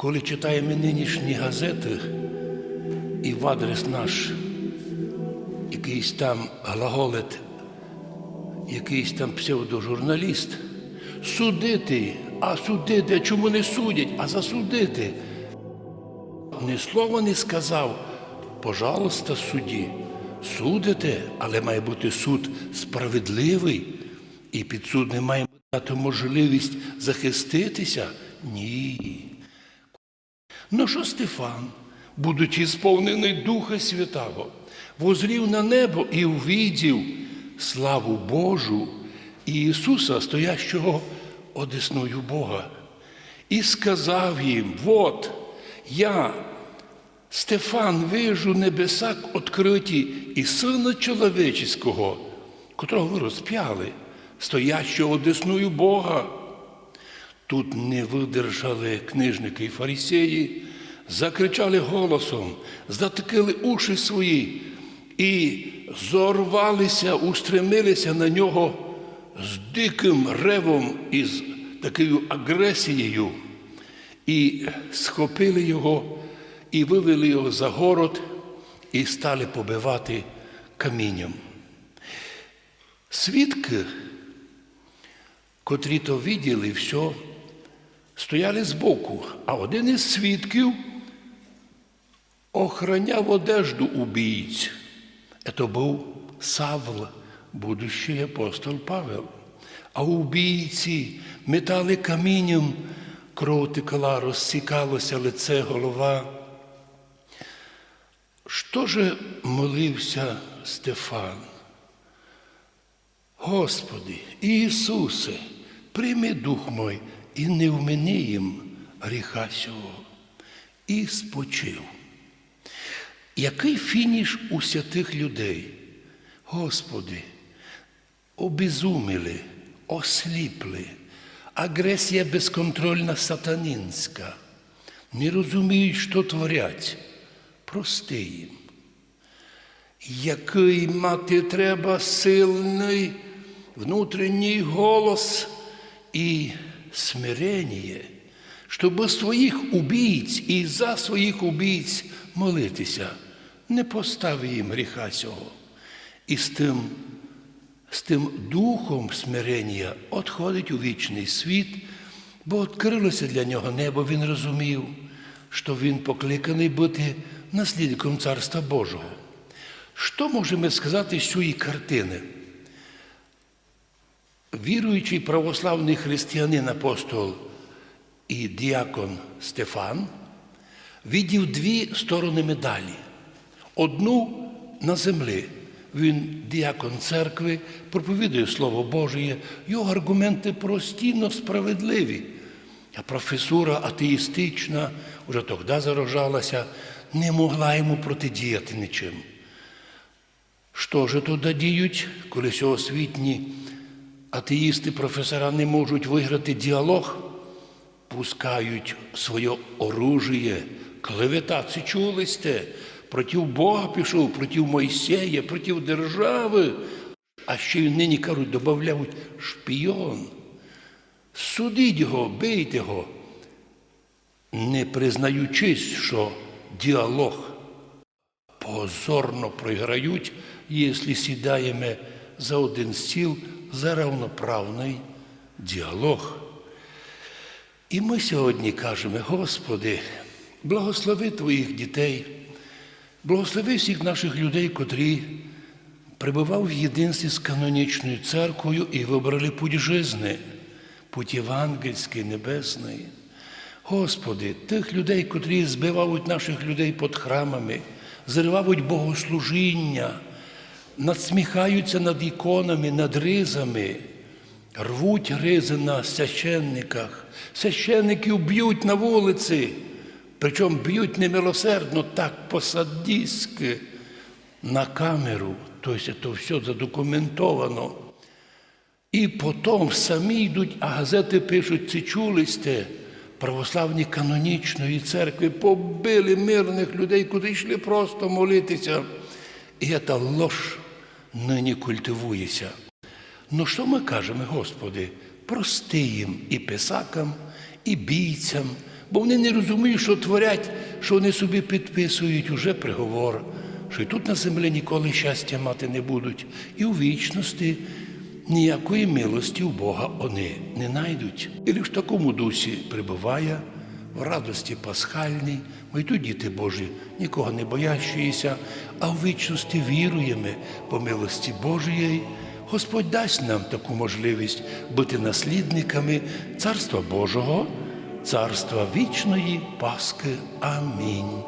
Коли читаємо нинішні газети і в адрес наш якийсь там глаголет, якийсь там псевдожурналіст, судити, а судити, а чому не судять, а засудити. Ні слова не сказав, пожалуйста, судді, судите, але має бути суд справедливий, і підсудний має дати можливість захиститися. Ні. Ну що Стефан, будучи сповнений Духа Святого, возрів на небо і увидів славу Божу і Ісуса, стоящого одесною Бога, і сказав їм: Вот, я, Стефан, вижу небеса відкриті і Сина Чоловічого, котрого ви розп'яли, стоящого одесною Бога. Тут не видержали книжники і фарисеї, закричали голосом, затикали уші свої і зорвалися, устремилися на нього з диким ревом і з такою агресією, і схопили його, і вивели його за город, і стали побивати камінням. Свідки, котрі то виділи все, стояли збоку, а один із свідків охраняв одежду убійць. Це був Савл, будущий апостол Павел. А убійці метали камінням, кров текла, розсікалося лице, голова. Що же молився Стефан? Господи, Ісусе, прийми дух мой і не вмени їм гріха сього. І спочив. Який фініш у святих людей? Господи, обезуміли, осліпли, агресія безконтрольна сатанінська, не розуміють, що творять. Прости їм. Який мати треба сильний внутрішній голос і смирення, щоб своїх убійць і за своїх убійць молитися, не постав їм гріха цього. І з тим, з тим духом смирення відходить у вічний світ, бо відкрилося для нього небо, він розумів, що він покликаний бути наслідником Царства Божого. Що можемо сказати з цієї картини? Віруючий православний християнин апостол і діакон Стефан видів дві сторони медалі. Одну на землі. Він діакон церкви, проповідує Слово Божє, його аргументи прості, но справедливі. А професура атеїстична, вже тоді заражалася, не могла йому протидіяти нічим. Що ж туди діють, коли сьогосвітні атеїсти, професора не можуть виграти діалог, пускають своє оружие, клевета, це чули сте, проти Бога пішов, проти Мойсея, проти держави, а ще й нині кажуть, додають шпіон. Судіть його, бийте його, не признаючись, що діалог позорно програють, якщо сідаємо за один стіл за равноправний діалог. І ми сьогодні кажемо, Господи, благослови Твоїх дітей, благослови всіх наших людей, котрі пребував в єдинстві з канонічною церквою і вибрали путь жизни, путь євангельський, небесний. Господи, тих людей, котрі збивають наших людей під храмами, зривають богослужіння, надсміхаються над іконами, над ризами, рвуть ризи на священниках, священників б'ють на вулиці, причому б'ють немилосердно, так по-садістськи, на камеру, тобто це все задокументовано. І потім самі йдуть, а газети пишуть, це чули сте, православні канонічної церкви побили мирних людей, куди йшли просто молитися. І ця лож нині культивується. Ну що ми кажемо, Господи, прости їм і писакам, і бійцям, Бо вони не розуміють, що творять, що вони собі підписують уже приговор, що і тут на землі ніколи щастя мати не будуть, і у вічності ніякої милості у Бога вони не знайдуть. І лише в такому дусі прибуває в радості пасхальній, ми й тут, діти Божі, нікого не боящіся, а в вічності віруємо по милості Божої. Господь дасть нам таку можливість бути наслідниками Царства Божого, Царства вічної Пасхи. Амінь.